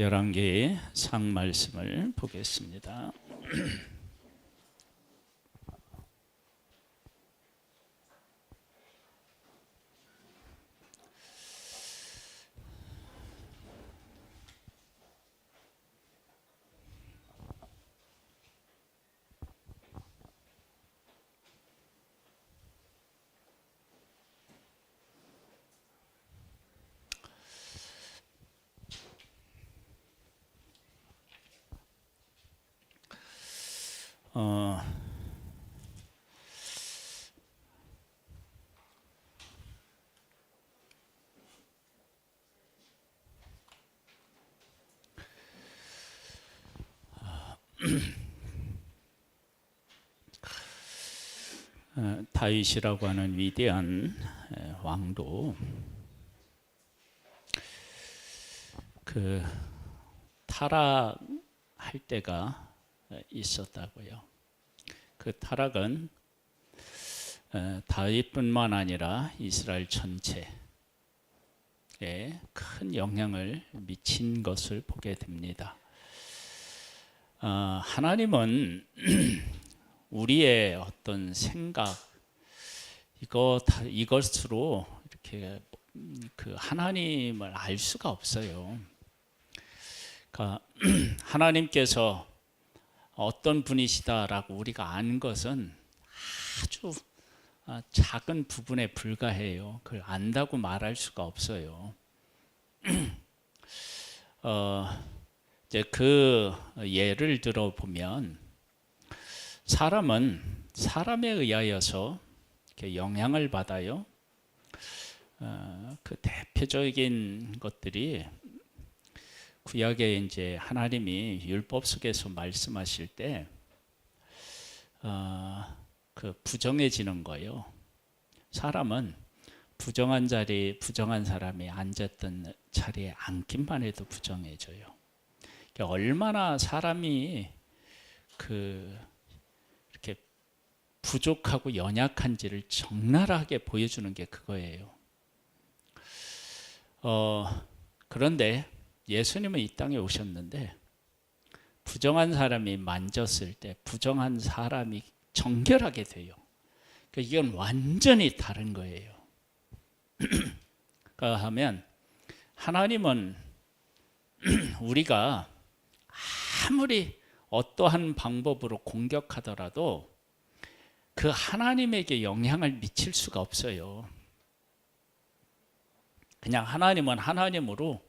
열왕기의 상 말씀을 보겠습니다. 어, 어, 다윗이라고 하는 위대한 에, 왕도 그 타락할 때가 에, 있었다고요. 그 타락은 에, 다윗뿐만 아니라 이스라엘 전체에 큰 영향을 미친 것을 보게 됩니다. 아, 하나님은 우리의 어떤 생각 이거 다- 이것으로 이렇게 그 하나님을 알 수가 없어요. 그러니까 하나님께서 어떤 분이시다라고 우리가 아는 것은 아주 아, 작은 부분에 불과해요. 그걸 안다고 말할 수가 없어요. 어, 이제 그 예를 들어 보면 사람은 사람에 의하여서 이렇게 영향을 받아요. 어, 그 대표적인 것들이 구약에 이제 하나님이 율법 속에서 말씀하실 때, 어, 그 부정해지는 거예요. 사람은 부정한 자리, 부정한 사람이 앉았던 자리에 앉기만 해도 부정해져요. 그러니까 얼마나 사람이 그 부족하고 연약한지를 적나라하게 보여주는 게 그거예요. 어, 그런데 예수님은 이 땅에 오셨는데 부정한 사람이 만졌을 때 부정한 사람이 정결하게 돼요. 그러니까 이건 완전히 다른 거예요. 그러니까 하면 하나님은 우리가 아무리 어떠한 방법으로 공격하더라도 그 하나님에게 영향을 미칠 수가 없어요. 그냥 하나님은 하나님으로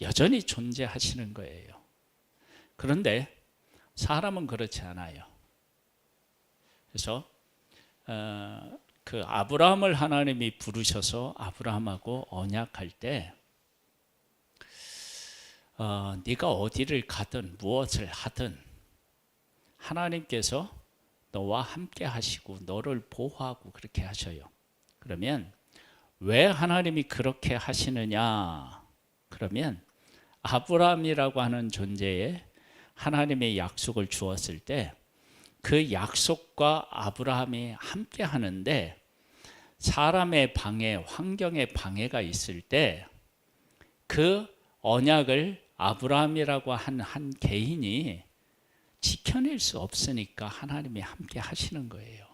여전히 존재하시는 거예요. 그런데 사람은 그렇지 않아요. 그래서 어, 그 아브라함을 하나님이 부르셔서 아브라함하고 언약할 때 어, 네가 어디를 가든 무엇을 하든 하나님께서 너와 함께 하시고 너를 보호하고 그렇게 하셔요. 그러면 왜 하나님이 그렇게 하시느냐? 그러면 아브라함이라고 하는 존재에 하나님의 약속을 주었을 때 그 약속과 아브라함이 함께 하는데 사람의 방해, 환경의 방해가 있을 때 그 언약을 아브라함이라고 한 한 개인이 지켜낼 수 없으니까 하나님이 함께 하시는 거예요.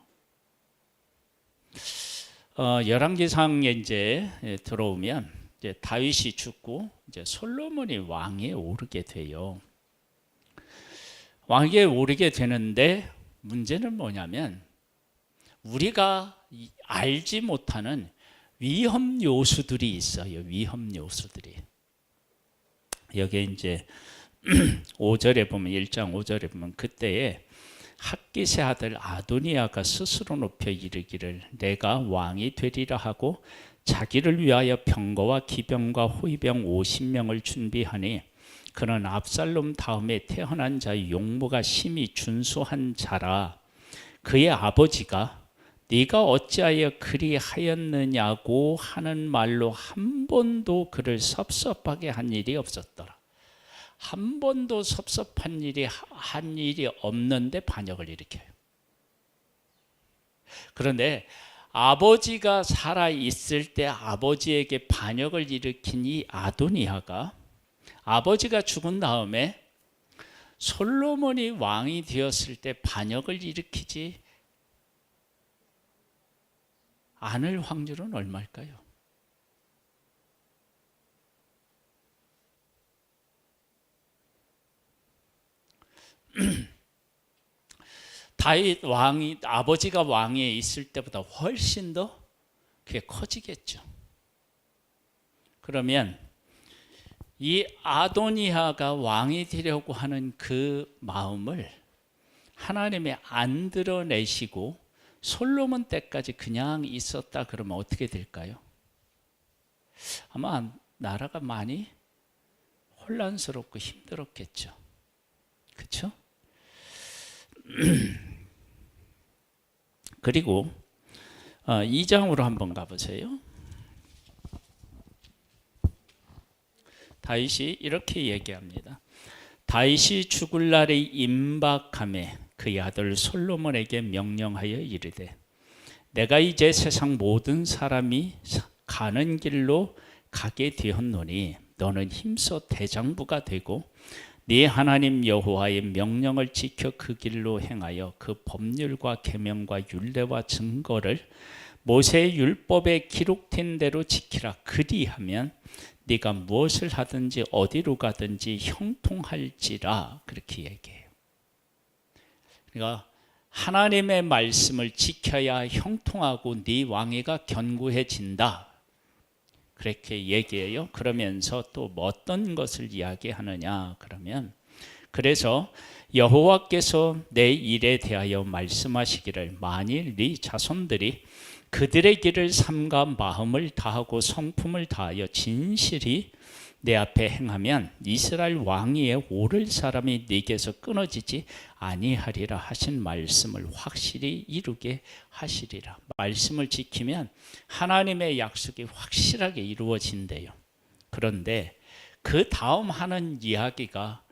어, 열왕기상에 이제 예, 들어오면 이제 다윗이 죽고 이제 솔로몬이 왕에 오르게 돼요. 왕에 오르게 되는데 문제는 뭐냐면 우리가 이- 알지 못하는 위험 요소들이 있어요. 위험 요소들이. 여기 이제 5절에 보면 1장 5절에 보면 그때에 학기세 아들 아도니아가 스스로 높여 이르기를 내가 왕이 되리라 하고 자기를 위하여 병거와 기병과 호위병 50명을 준비하니 그는 압살롬 다음에 태어난 자의 용모가 심히 준수한 자라 그의 아버지가 네가 어찌하여 그리 하였느냐고 하는 말로 한 번도 그를 섭섭하게 한 일이 없었더라. 한 번도 섭섭한 일이 한 일이 없는데 반역을 일으켜요. 그런데 아버지가 살아 있을 때 아버지에게 반역을 일으킨 이 아도니아가 아버지가 죽은 다음에 솔로몬이 왕이 되었을 때 반역을 일으키지 않을 확률은 얼마일까요? 다윗 왕이 아버지가 왕위에 있을 때보다 훨씬 더 그게 커지겠죠. 그러면 이 아도니아가 왕이 되려고 하는 그 마음을 하나님이 안 드러내시고 솔로몬 때까지 그냥 있었다 그러면 어떻게 될까요? 아마 나라가 많이 혼란스럽고 힘들었겠죠. 그렇죠? 그리고 어, 2장으로 한번 가보세요. 다윗이 이렇게 얘기합니다. 다윗이 죽을 날이 임박함에 그의 아들 솔로몬에게 명령하여 이르되 내가 이제 세상 모든 사람이 가는 길로 가게 되었노니 너는 힘써 대장부가 되고 네 하나님 여호와의 명령을 지켜 그 길로 행하여 그 법률과 계명과 율례와 증거를 모세의 율법에 기록된 대로 지키라 그리하면 네가 무엇을 하든지 어디로 가든지 형통할지라 그렇게 얘기해요. 그러니까 하나님의 말씀을 지켜야 형통하고 네 왕위가 견고해진다. 그렇게 얘기해요. 그러면서 또 어떤 것을 이야기하느냐 그러면 그래서 여호와께서 내 일에 대하여 말씀하시기를 만일 네 자손들이 그들의 길을 삼가 마음을 다하고 성품을 다하여 진실이 내 앞에 행하면 이스라엘 왕위에 오를 사람이 네게서 끊어지지 아니하리라 하신 말씀을 확실히 이루게 하시리라. 말씀을 지키면 하나님의 약속이 확실하게 이루어진대요. 그런데 그 다음 하는 이야기가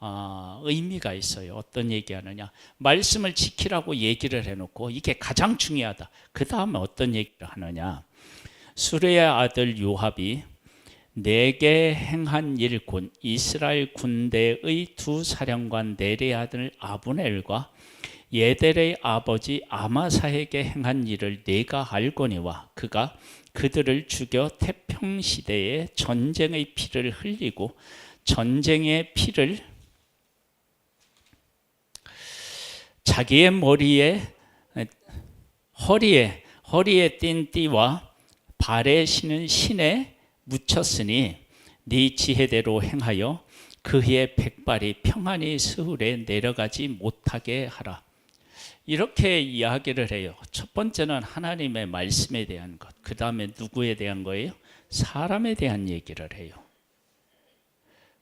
어, 의미가 있어요. 어떤 얘기하느냐? 말씀을 지키라고 얘기를 해놓고 이게 가장 중요하다. 그 다음에 어떤 얘기를 하느냐? 수레의 아들 요합이 내게 행한 일곧 이스라엘 군대의 두 사령관 네레 아들 아브넬과 예델의 아버지 아마사에게 행한 일을 내가 알거니와 그가 그들을 죽여 태평 시대에 전쟁의 피를 흘리고 전쟁의 피를 자기의 머리에 허리에 허리에 띈 띠와 발에 신은 신에 묻혔으니 네 지혜대로 행하여 그의 백발이 평안히 스울에 내려가지 못하게 하라. 이렇게 이야기를 해요. 첫 번째는 하나님의 말씀에 대한 것. 그 다음에 누구에 대한 거예요? 사람에 대한 얘기를 해요.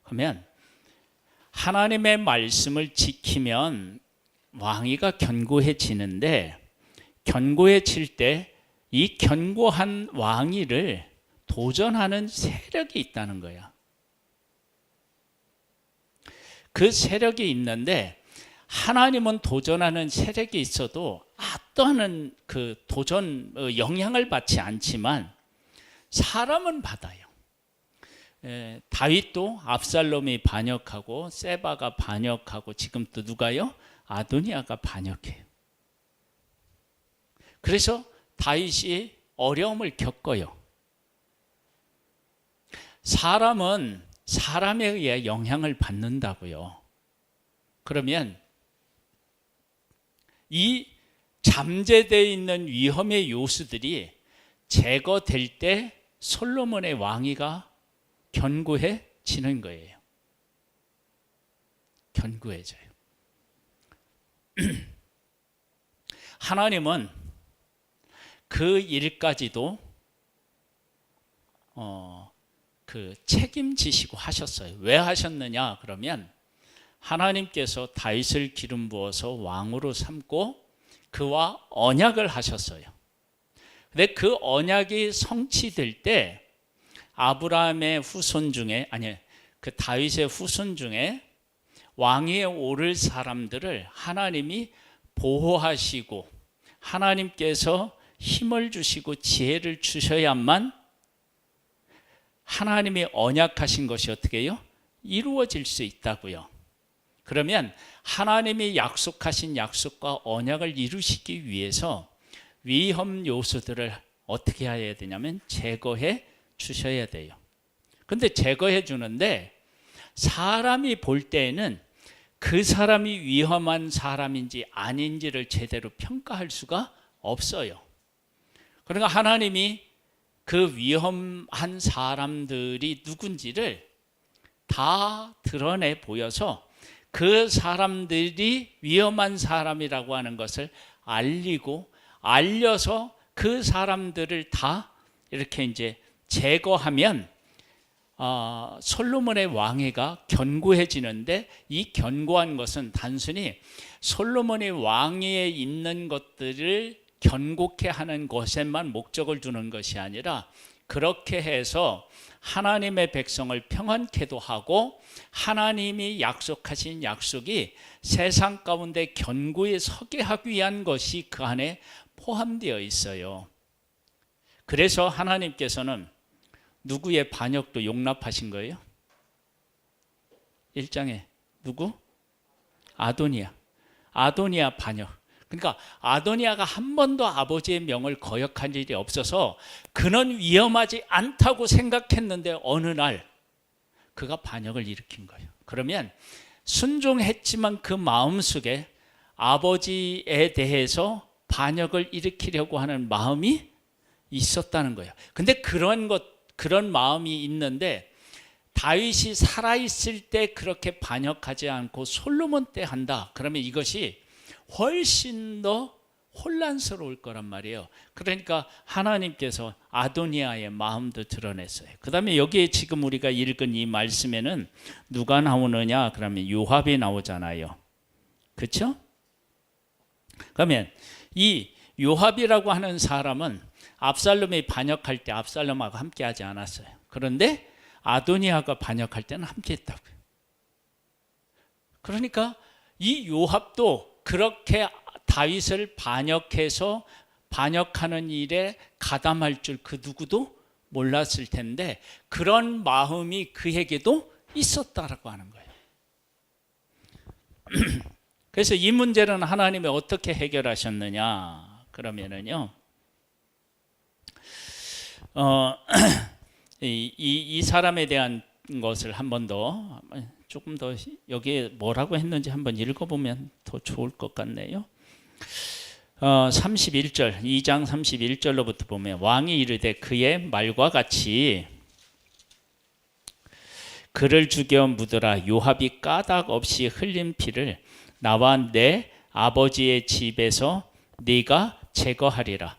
그러면 하나님의 말씀을 지키면 왕위가 견고해지는데 견고해질 때 이 견고한 왕위를 도전하는 세력이 있다는 거야. 그 세력이 있는데 하나님은 도전하는 세력이 있어도 어떠한 그 도전 어, 영향을 받지 않지만 사람은 받아요. 에, 다윗도 압살롬이 반역하고 세바가 반역하고 지금 또 누가요? 아도니아가 반역해요. 그래서 다윗이 어려움을 겪어요. 사람은 사람에 의해 영향을 받는다고요. 그러면 이 잠재되어 있는 위험의 요소들이 제거될 때 솔로몬의 왕위가 견고해지는 거예요. 견고해져요. 하나님은 그 일까지도 어, 그 책임지시고 하셨어요. 왜 하셨느냐? 그러면 하나님께서 다윗을 기름 부어서 왕으로 삼고 그와 언약을 하셨어요. 근데 그 언약이 성취될 때 아브라함의 후손 중에 아니 그 다윗의 후손 중에 왕위에 오를 사람들을 하나님이 보호하시고 하나님께서 힘을 주시고 지혜를 주셔야만 하나님이 언약하신 것이 어떻게 해요? 이루어질 수 있다고요. 그러면 하나님이 약속하신 약속과 언약을 이루시기 위해서 위험 요소들을 어떻게 해야 되냐면 제거해 주셔야 돼요. 근데 제거해 주는데 사람이 볼 때에는 그 사람이 위험한 사람인지 아닌지를 제대로 평가할 수가 없어요. 그러니까 하나님이 그 위험한 사람들이 누군지를 다 드러내 보여서 그 사람들이 위험한 사람이라고 하는 것을 알리고 알려서 그 사람들을 다 이렇게 이제 제거하면 어, 솔로몬의 왕위가 견고해지는데 이 견고한 것은 단순히 솔로몬의 왕위에 있는 것들을 견고케 하는 것에만 목적을 두는 것이 아니라 그렇게 해서 하나님의 백성을 평안케도 하고 하나님이 약속하신 약속이 세상 가운데 견고히 서게 하기 위한 것이 그 안에 포함되어 있어요. 그래서 하나님께서는 누구의 반역도 용납하신 거예요? 1장에 누구? 아도니아. 아도니아 반역. 그러니까 아도니아가 한 번도 아버지의 명을 거역한 일이 없어서 그는 위험하지 않다고 생각했는데 어느 날 그가 반역을 일으킨 거예요. 그러면 순종했지만 그 마음속에 아버지에 대해서 반역을 일으키려고 하는 마음이 있었다는 거예요. 근데 그런 것 그런 마음이 있는데 다윗이 살아 있을 때 그렇게 반역하지 않고 솔로몬 때 한다. 그러면 이것이 훨씬 더 혼란스러울 거란 말이에요. 그러니까 하나님께서 아도니아의 마음도 드러냈어요. 그 다음에 여기에 지금 우리가 읽은 이 말씀에는 누가 나오느냐? 그러면 요압이 나오잖아요. 그렇죠? 그러면 이 요압이라고 하는 사람은 압살롬이 반역할 때 압살롬하고 함께하지 않았어요. 그런데 아도니아가 반역할 때는 함께했다고요. 그러니까 이 요압도 그렇게 다윗을 반역해서 반역하는 일에 가담할 줄 그 누구도 몰랐을 텐데 그런 마음이 그에게도 있었다라고 하는 거예요. 그래서 이 문제는 하나님이 어떻게 해결하셨느냐? 그러면은요. 어, 이, 이, 이 사람에 대한 것을 한 번 더 조금 더 여기에 뭐라고 했는지 한번 읽어보면 더 좋을 것 같네요. 어, 31절, 2장 31절로부터 보면 왕이 이르되 그의 말과 같이 그를 죽여 묻으라 요압이 까닭 없이 흘린 피를 나와 내 아버지의 집에서 네가 제거하리라.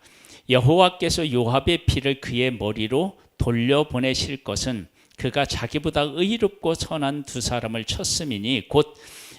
여호와께서 요압의 피를 그의 머리로 돌려 보내실 것은 그가 자기보다 의롭고 선한 두 사람을 쳤음이니 곧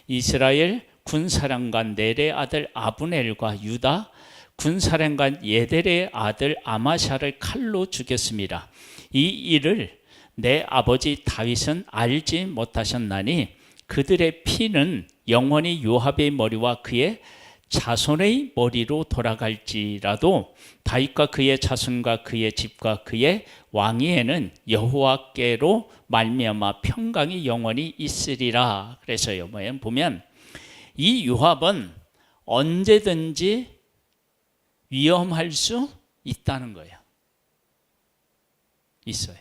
이스라엘 군사령관 넬의 아들 아브넬과 유다 군사령관 예델의 아들 아마샤를 칼로 죽였습니다. 이 일을 내 아버지 다윗은 알지 못하셨나니 그들의 피는 영원히 요압의 머리와 그의 자손의 머리로 돌아갈지라도 다윗과 그의 자손과 그의 집과 그의 왕위에는 여호와께로 말미암아 평강이 영원히 있으리라. 그래서요. 뭐 보면 이 요압은 언제든지 위험할 수 있다는 거예요. 있어요.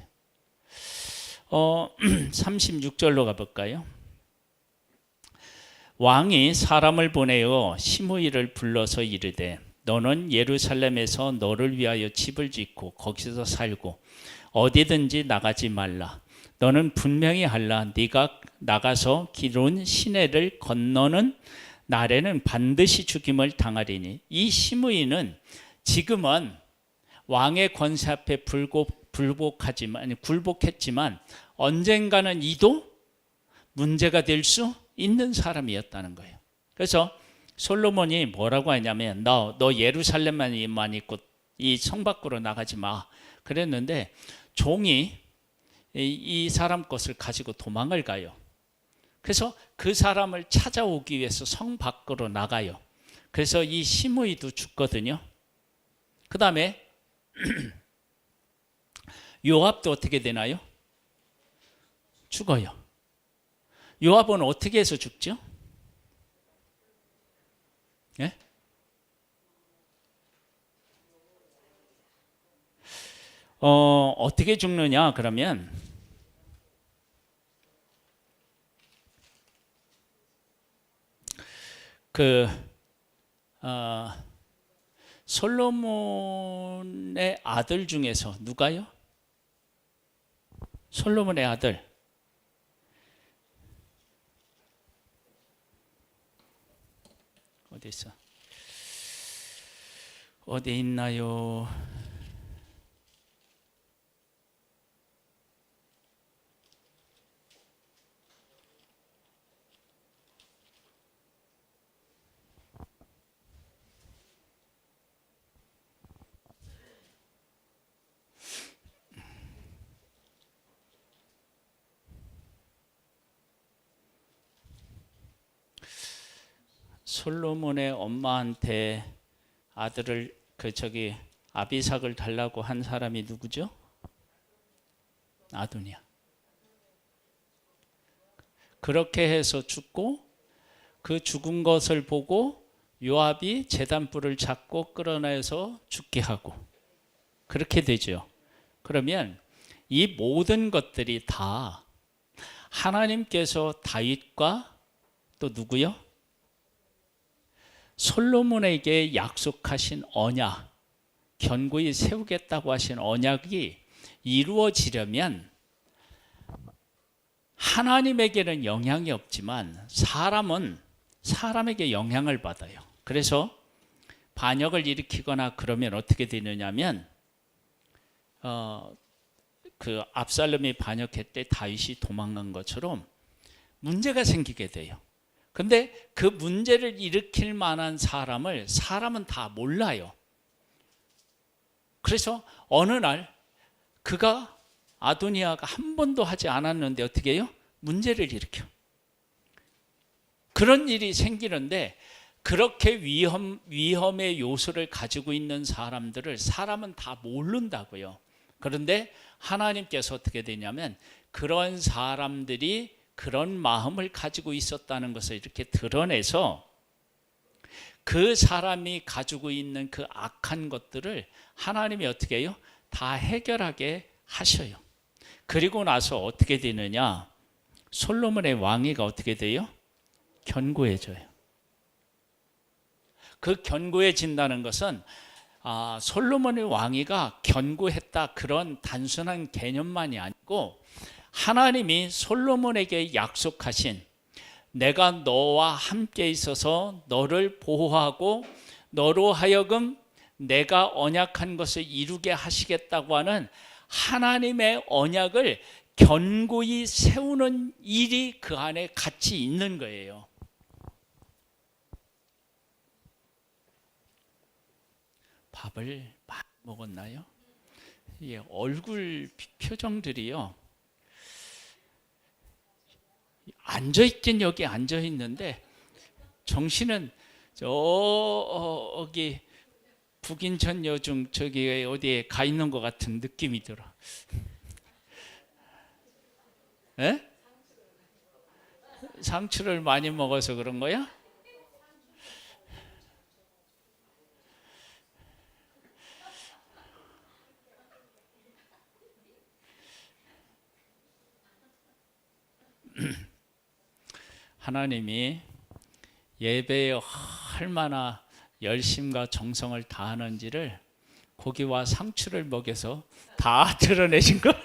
어, 36절로 가볼까요? 왕이 사람을 보내어 시므이를 불러서 이르되 너는 예루살렘에서 너를 위하여 집을 짓고 거기서 살고 어디든지 나가지 말라. 너는 분명히 할라. 네가 나가서 기론 시내를 건너는 날에는 반드시 죽임을 당하리니 이 시므이는 지금은 왕의 권세 앞에 불복, 불복하지만 굴복했지만 언젠가는 이도 문제가 될 수 있는 사람이었다는 거예요. 그래서 솔로몬이 뭐라고 하냐면 너, 너 예루살렘만 있고 이 성 밖으로 나가지 마. 그랬는데 종이 이 사람 것을 가지고 도망을 가요. 그래서 그 사람을 찾아오기 위해서 성 밖으로 나가요. 그래서 이 시므이도 죽거든요. 그 다음에 요압도 어떻게 되나요? 죽어요. 요압은 어떻게 해서 죽죠? 예? 어, 어떻게 죽느냐 그러면 그 어, 솔로몬의 아들 중에서 누가요? 솔로몬의 아들 어디 있어? 어디 있나요? 솔로몬의 엄마한테 아들을 그 저기 아비삭을 달라고 한 사람이 누구죠? 아도니아. 그렇게 해서 죽고 그 죽은 것을 보고 요압이 제단불을 잡고 끌어내서 죽게 하고 그렇게 되죠. 그러면 이 모든 것들이 다 하나님께서 다윗과 또 누구요? 솔로몬에게 약속하신 언약, 견고히 세우겠다고 하신 언약이 이루어지려면 하나님에게는 영향이 없지만 사람은 사람에게 영향을 받아요. 그래서 반역을 일으키거나 그러면 어떻게 되느냐면 어, 그 압살롬이 반역할 때 다윗이 도망간 것처럼 문제가 생기게 돼요. 근데 그 문제를 일으킬 만한 사람을 사람은 다 몰라요. 그래서 어느 날 그가 아도니아가 한 번도 하지 않았는데 어떻게 해요? 문제를 일으켜. 그런 일이 생기는데 그렇게 위험, 위험의 요소를 가지고 있는 사람들을 사람은 다 모른다고요. 그런데 하나님께서 어떻게 되냐면 그런 사람들이 그런 마음을 가지고 있었다는 것을 이렇게 드러내서 그 사람이 가지고 있는 그 악한 것들을 하나님이 어떻게 해요? 다 해결하게 하셔요. 그리고 나서 어떻게 되느냐? 솔로몬의 왕위가 어떻게 돼요? 견고해져요. 그 견고해진다는 것은 아, 솔로몬의 왕위가 견고했다 그런 단순한 개념만이 아니고 하나님이 솔로몬에게 약속하신 내가 너와 함께 있어서 너를 보호하고 너로 하여금 내가 언약한 것을 이루게 하시겠다고 하는 하나님의 언약을 견고히 세우는 일이 그 안에 같이 있는 거예요. 밥을 많이 먹었나요? 예, 얼굴 표정들이요. 앉아 있긴 여기 앉아 있는데 정신은 저기 북인천 여중 저기 어디에 가 있는 것 같은 느낌이 들어. 에? 상추를 많이 먹어서 그런 거야? 하나님이 예배에 얼마나 열심과 정성을 다하는지를 고기와 상추를 먹여서 다 드러내신 거.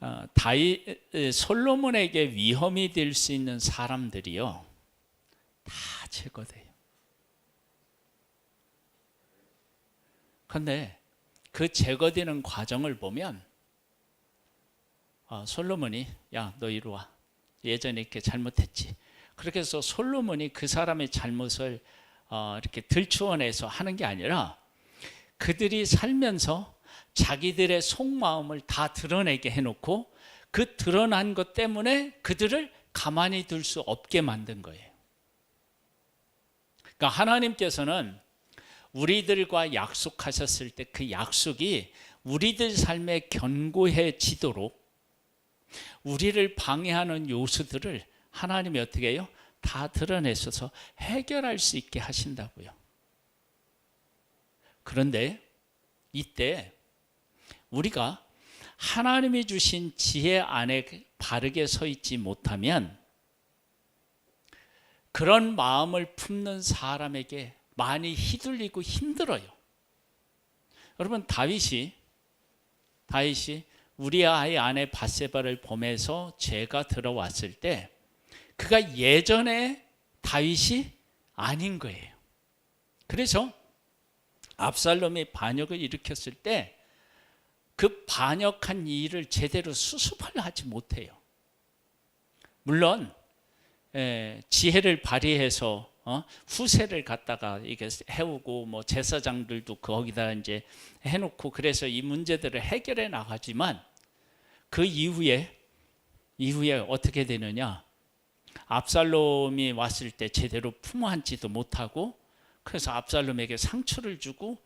아, 다이 솔로몬에게 위험이 될 수 있는 사람들이요 다 제거돼요. 근데 그 제거되는 과정을 보면 어, 솔로몬이 야 너 이리 와 예전에 이렇게 잘못했지 그렇게 해서 솔로몬이 그 사람의 잘못을 어, 이렇게 들추어내서 하는 게 아니라 그들이 살면서 자기들의 속마음을 다 드러내게 해놓고 그 드러난 것 때문에 그들을 가만히 둘 수 없게 만든 거예요. 그러니까 하나님께서는 우리들과 약속하셨을 때 그 약속이 우리들 삶에 견고해지도록 우리를 방해하는 요소들을 하나님이 어떻게 해요? 다 드러내셔서 해결할 수 있게 하신다고요. 그런데 이때 우리가 하나님이 주신 지혜 안에 바르게 서 있지 못하면 그런 마음을 품는 사람에게 많이 휘둘리고 힘들어요. 여러분 다윗이 다윗이 우리아의 아내 바세바를 보면서 죄가 들어왔을 때 그가 예전에 다윗이 아닌 거예요. 그래서 압살롬이 반역을 일으켰을 때 그 반역한 일을 제대로 수습하려 하지 못해요. 물론 에, 지혜를 발휘해서 어? 후세를 갖다가 이게 해오고 뭐 제사장들도 거기다 이제 해놓고 그래서 이 문제들을 해결해 나가지만 그 이후에 이후에 어떻게 되느냐? 압살롬이 왔을 때 제대로 품어안지도 못하고 그래서 압살롬에게 상처를 주고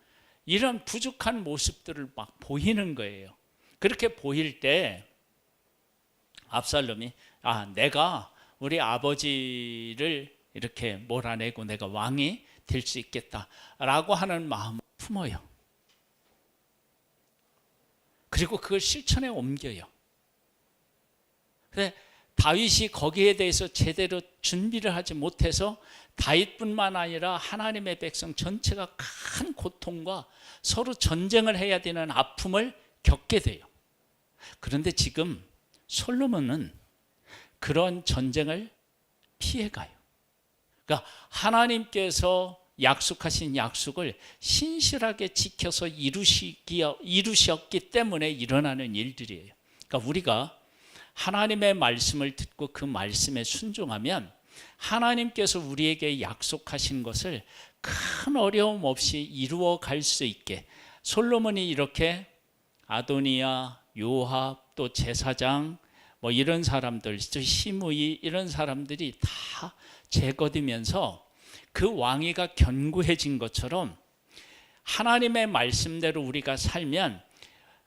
이런 부족한 모습들을 막 보이는 거예요. 그렇게 보일 때 압살롬이 아 내가 우리 아버지를 이렇게 몰아내고 내가 왕이 될 수 있겠다라고 하는 마음을 품어요. 그리고 그걸 실천에 옮겨요. 근데 다윗이 거기에 대해서 제대로 준비를 하지 못해서 다윗뿐만 아니라 하나님의 백성 전체가 큰 고통과 서로 전쟁을 해야 되는 아픔을 겪게 돼요. 그런데 지금 솔로몬은 그런 전쟁을 피해가요. 그러니까 하나님께서 약속하신 약속을 신실하게 지켜서 이루시기, 이루셨기 때문에 일어나는 일들이에요. 그러니까 우리가 하나님의 말씀을 듣고 그 말씀에 순종하면 하나님께서 우리에게 약속하신 것을 큰 어려움 없이 이루어 갈 수 있게 솔로몬이 이렇게 아도니아, 요합, 또 제사장 뭐 이런 사람들, 시므이 이런 사람들이 다 제거되면서 그 왕위가 견고해진 것처럼 하나님의 말씀대로 우리가 살면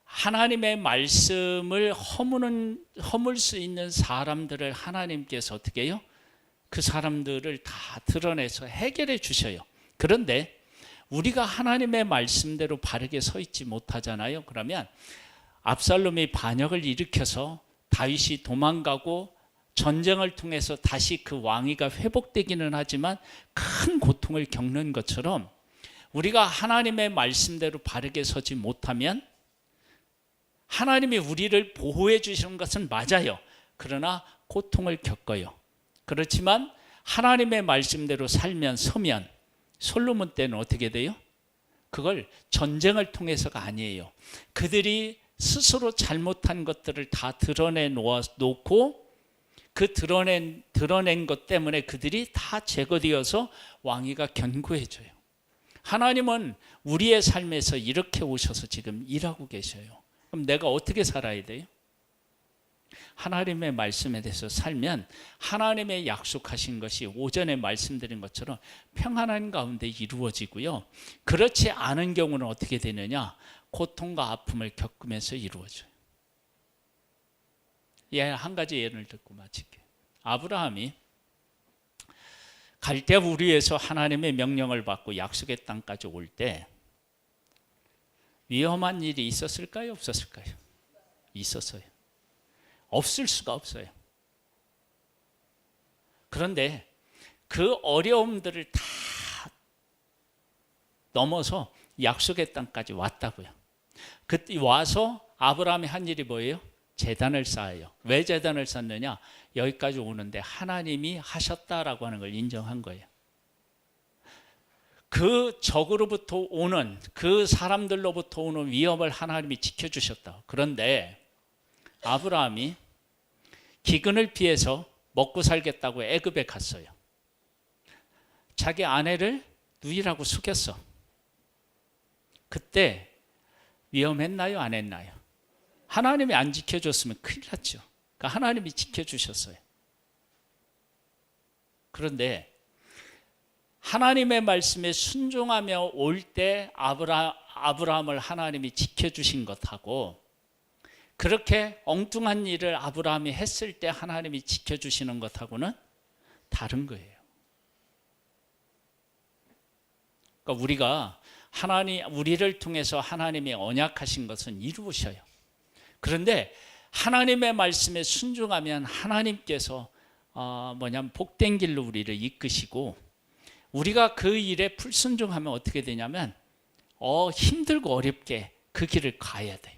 하나님의 말씀을 허무는 허물 수 있는 사람들을 하나님께서 어떻게 해요? 그 사람들을 다 드러내서 해결해 주셔요. 그런데 우리가 하나님의 말씀대로 바르게 서 있지 못하잖아요. 그러면 압살롬이 반역을 일으켜서 다윗이 도망가고 전쟁을 통해서 다시 그 왕위가 회복되기는 하지만 큰 고통을 겪는 것처럼 우리가 하나님의 말씀대로 바르게 서지 못하면 하나님이 우리를 보호해 주시는 것은 맞아요. 그러나 고통을 겪어요. 그렇지만 하나님의 말씀대로 살면 서면 솔로몬 때는 어떻게 돼요? 그걸 전쟁을 통해서가 아니에요. 그들이 스스로 잘못한 것들을 다 드러내 놓고 그 드러낸 드러낸 것 때문에 그들이 다 제거되어서 왕위가 견고해져요. 하나님은 우리의 삶에서 이렇게 오셔서 지금 일하고 계셔요. 그럼 내가 어떻게 살아야 돼요? 하나님의 말씀에 대해서 살면 하나님의 약속하신 것이 오전에 말씀드린 것처럼 평안한 가운데 이루어지고요. 그렇지 않은 경우는 어떻게 되느냐? 고통과 아픔을 겪으면서 이루어져요. 예, 한 가지 예를 듣고 마칠게요. 아브라함이 갈대 우리에서 하나님의 명령을 받고 약속의 땅까지 올 때 위험한 일이 있었을까요? 없었을까요? 있었어요. 없을 수가 없어요. 그런데 그 어려움들을 다 넘어서 약속의 땅까지 왔다고요. 그때 와서 아브라함이 한 일이 뭐예요? 재단을 쌓아요. 왜 재단을 쌓느냐? 여기까지 오는데 하나님이 하셨다라고 하는 걸 인정한 거예요. 그 적으로부터 오는 그 사람들로부터 오는 위협을 하나님이 지켜주셨다. 그런데 아브라함이 기근을 피해서 먹고 살겠다고 애굽에 갔어요. 자기 아내를 누이라고 속였어. 그때 위험했나요? 안 했나요? 하나님이 안 지켜줬으면 큰일 났죠. 그러니까 하나님이 지켜주셨어요. 그런데 하나님의 말씀에 순종하며 올 때 아브라, 아브라함을 하나님이 지켜주신 것하고 그렇게 엉뚱한 일을 아브라함이 했을 때 하나님이 지켜주시는 것하고는 다른 거예요. 그러니까 우리가 하나님 우리를 통해서 하나님이 언약하신 것은 이루으셔요. 그런데 하나님의 말씀에 순종하면 하나님께서 어, 뭐냐면 복된 길로 우리를 이끄시고 우리가 그 일에 불순종하면 어떻게 되냐면 어, 힘들고 어렵게 그 길을 가야 돼요.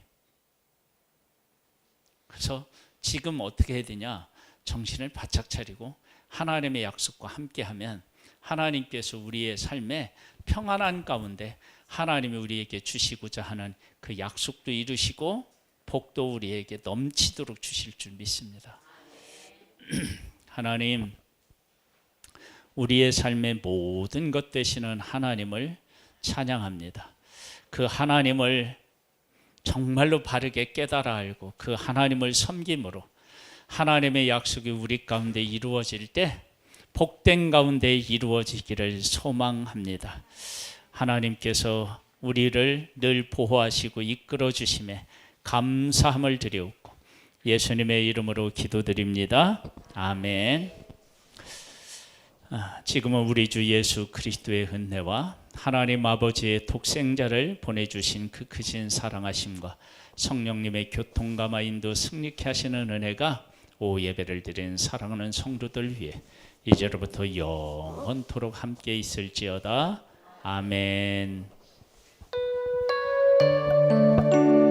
그래서 지금 어떻게 해야 되냐? 정신을 바짝 차리고 하나님의 약속과 함께하면 하나님께서 우리의 삶에 평안한 가운데 하나님이 우리에게 주시고자 하는 그 약속도 이루시고 복도 우리에게 넘치도록 주실 줄 믿습니다. 하나님, 우리의 삶의 모든 것 되시는 하나님을 찬양합니다. 그 하나님을 정말로 바르게 깨달아 알고 그 하나님을 섬김으로 하나님의 약속이 우리 가운데 이루어질 때 복된 가운데 이루어지기를 소망합니다. 하나님께서 우리를 늘 보호하시고 이끌어 주심에 감사함을 드리옵고 예수님의 이름으로 기도드립니다. 아멘. 아, 지금은 우리 주 예수 그리스도의 은혜와 하나님 아버지의 독생자를 보내주신 그 크신 사랑하심과 성령님의 교통감화 인도 승리케 하시는 은혜가 오 예배를 드린 사랑하는 성도들 위해 이제로부터 영원토록 함께 있을지어다. 아멘.